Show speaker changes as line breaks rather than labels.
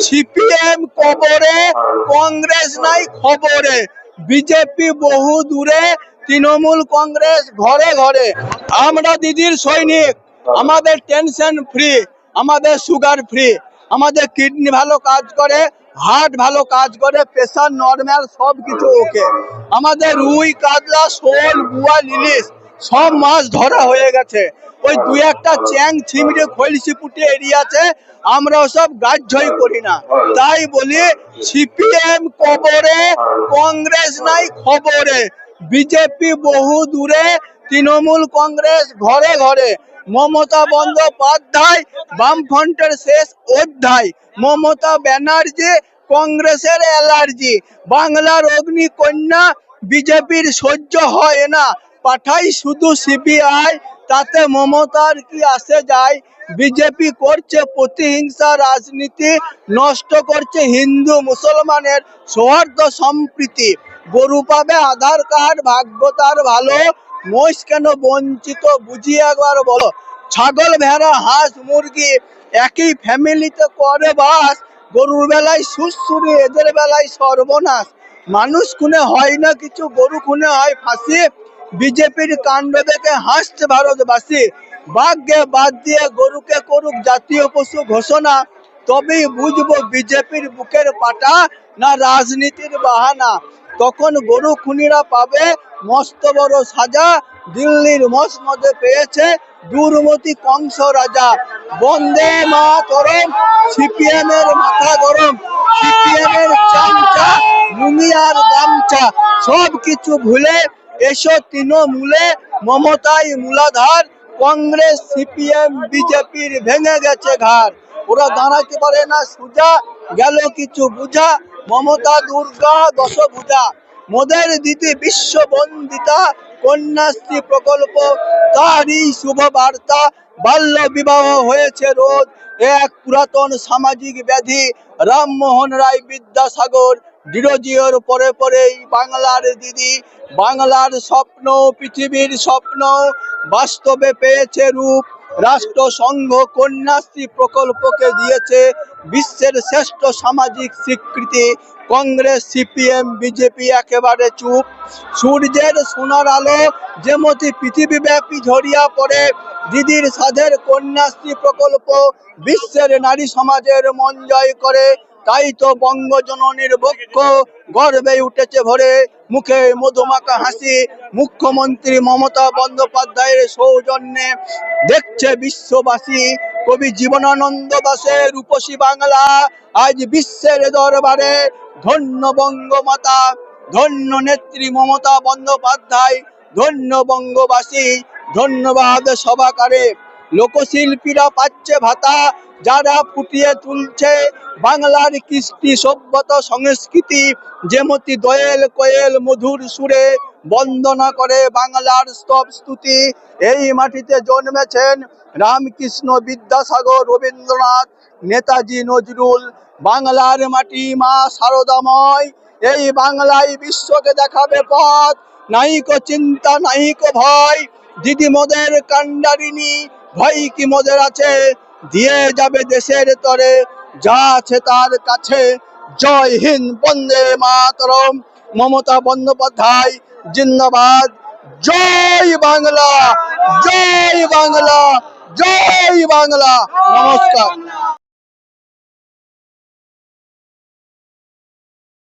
CPM কবরে, কংগ্রেস নাই খবরে। বিজেপি বহু দূরে, তৃণমূল কংগ্রেস ঘরে ঘরে। আমরা দিদির সৈনিক, আমাদের টেনশন ফ্রি আমাদের সুগার ফ্রি আমাদের কিডনি ভালো কাজ করে হার্ট ভালো কাজ করে প্রেশার নর্মাল সব কিছু ওকে আমাদের রুই, কাতলা, শোল বুয়া লিলিশ সব মাছ ধরা হয়ে গেছে। ওই দুই একটা চ্যাং ছিমড়ে খলসি পুটে এরিয়াছে আমরা ওসব গ্রাহ্যই করি না। তাই বলি, সিপিএম কবরে, কংগ্রেস নাই খবরে। বিজেপি বহু দূরে, তৃণমূল কংগ্রেস ঘরে ঘরে। মমতা বন্দ্যোপাধ্যায় বামফ্রন্টের শেষ অধ্যায়। মমতা ব্যানার্জি কংগ্রেসের অ্যালার্জি। বাংলার অগ্নিকন্যা বিজেপির সহ্য হয় না। পাঠাই শুধু সিবিআই তাতে মমতার কি আসে যায়? বিজেপি করছে প্রতিহিংসা রাজনীতি, নষ্ট করছে হিন্দু মুসলমানের সৌহার্দ্য সম্প্রীতি। গরু পাবে আধার কার্ড, ভাগ্য তার ভালো, মহিষ কেন বঞ্চিত বুঝিয়ে একবার বলো। ছাগল, ভেড়া, হাঁস, মুরগি একই ফ্যামিলিতে করে বাস, গরুর বেলায় সুসুরি এদের বেলায় সর্বনাশ। মানুষ খুনে হয় না কিছু, গরু খুনে হয় ফাঁসি। বিজেপির কাণ্ড দেখে হাসছে ভারতবাসী। বাঘকে বাদ দিয়ে গরুকে করুক জাতীয় পশু ঘোষণা, তবেই বুঝব বিজেপির বুকের পাটা না রাজনীতির বাহানা। তখন গরু খুনিরা পাবে মস্ত বড় সাজা, দিল্লির মসনদে পেয়েছে দুর্মতি কংস রাজা। বন্দে মা তরম সিপিএম এর মাথা গরম সিপিএম এর চামচা, মুমিয়ার গামছা সব কিছু ভুলে এসো তৃণমূলে মমতাই মূলাধার, কংগ্রেস, সিপিএম, বিজেপির ভেঙে গেছে ঘাট ওরা দাঁড়াতে পারে না, সুজা গেল কিছু বুঝা। মমতা, দুর্গা দশ দশভুজা। মোদের দিদি বিশ্ব বন্দিতা কন্যাশ্রী প্রকল্প, তারই শুভ বার্তা বাল্য বিবাহ হয়েছে রোধ এক পুরাতন সামাজিক ব্যাধি, রামমোহন রায় বিদ্যাসাগর ডিরোজিওর পরে পরেই বাংলার দিদি। বাংলার স্বপ্ন, পৃথিবীর স্বপ্ন বাস্তবে পেয়েছে রূপ। রাষ্ট্রসংঘ কন্যাশ্রী প্রকল্পকে দিয়েছে বিশ্বের শ্রেষ্ঠ সামাজিক স্বীকৃতি। কংগ্রেস, সিপিএম, বিজেপি একেবারে চুপ। সূর্যের সোনার আলো যেমতি পৃথিবীব্যাপী ঝরিয়া পড়ে, দিদির সাধের কন্যাশ্রী প্রকল্প বিশ্বের নারী সমাজের মন জয় করে। তাই তো বঙ্গজননীর বক্ষ গর্বে উঠেছে ভরে। মুখে মধুমাখা হাসি, মুখ্যমন্ত্রী মমতা বন্দ্যোপাধ্যায়ের সৌজন্যে দেখছে বিশ্ববাসী কবি জীবনানন্দ দাসের রূপসী বাংলা। আজ বিশ্বের দরবারে ধন্য বঙ্গমাতা, ধন্য নেত্রী মমতা বন্দ্যোপাধ্যায়, ধন্য বঙ্গবাসী, ধন্যবাদ সভাকারে। লোকশিল্পীরা পাচ্ছে ভাতা, যারা ফুটিয়ে তুলছে বাংলার কৃষ্টি সভ্যতা সংস্কৃতি, যেমতি দয়েল, কোয়েল, মধুর সুরে বন্দনা করে বাংলার স্তব স্তুতি। এই মাটিতে জন্মেছেন রামকৃষ্ণ বিদ্যাসাগর, রবীন্দ্রনাথ, নেতাজি নজরুল। বাংলার মাটি মা শারদাময়। এই বাংলায় বিশ্বকে দেখাবে পথ। নাইকো চিন্তা নাইকো ভয়। দিদি মোদের ভয় কি মজার আছে? দিয়ে যাবে দেশের তরে, যা আছে তার কাছে। জয় হিন্দ, বন্দে মাতরম। মমতা বন্দ্যোপাধ্যায়, জিন্দাবাদ। জয় বাংলা জয় বাংলা জয় বাংলা। নমস্কার।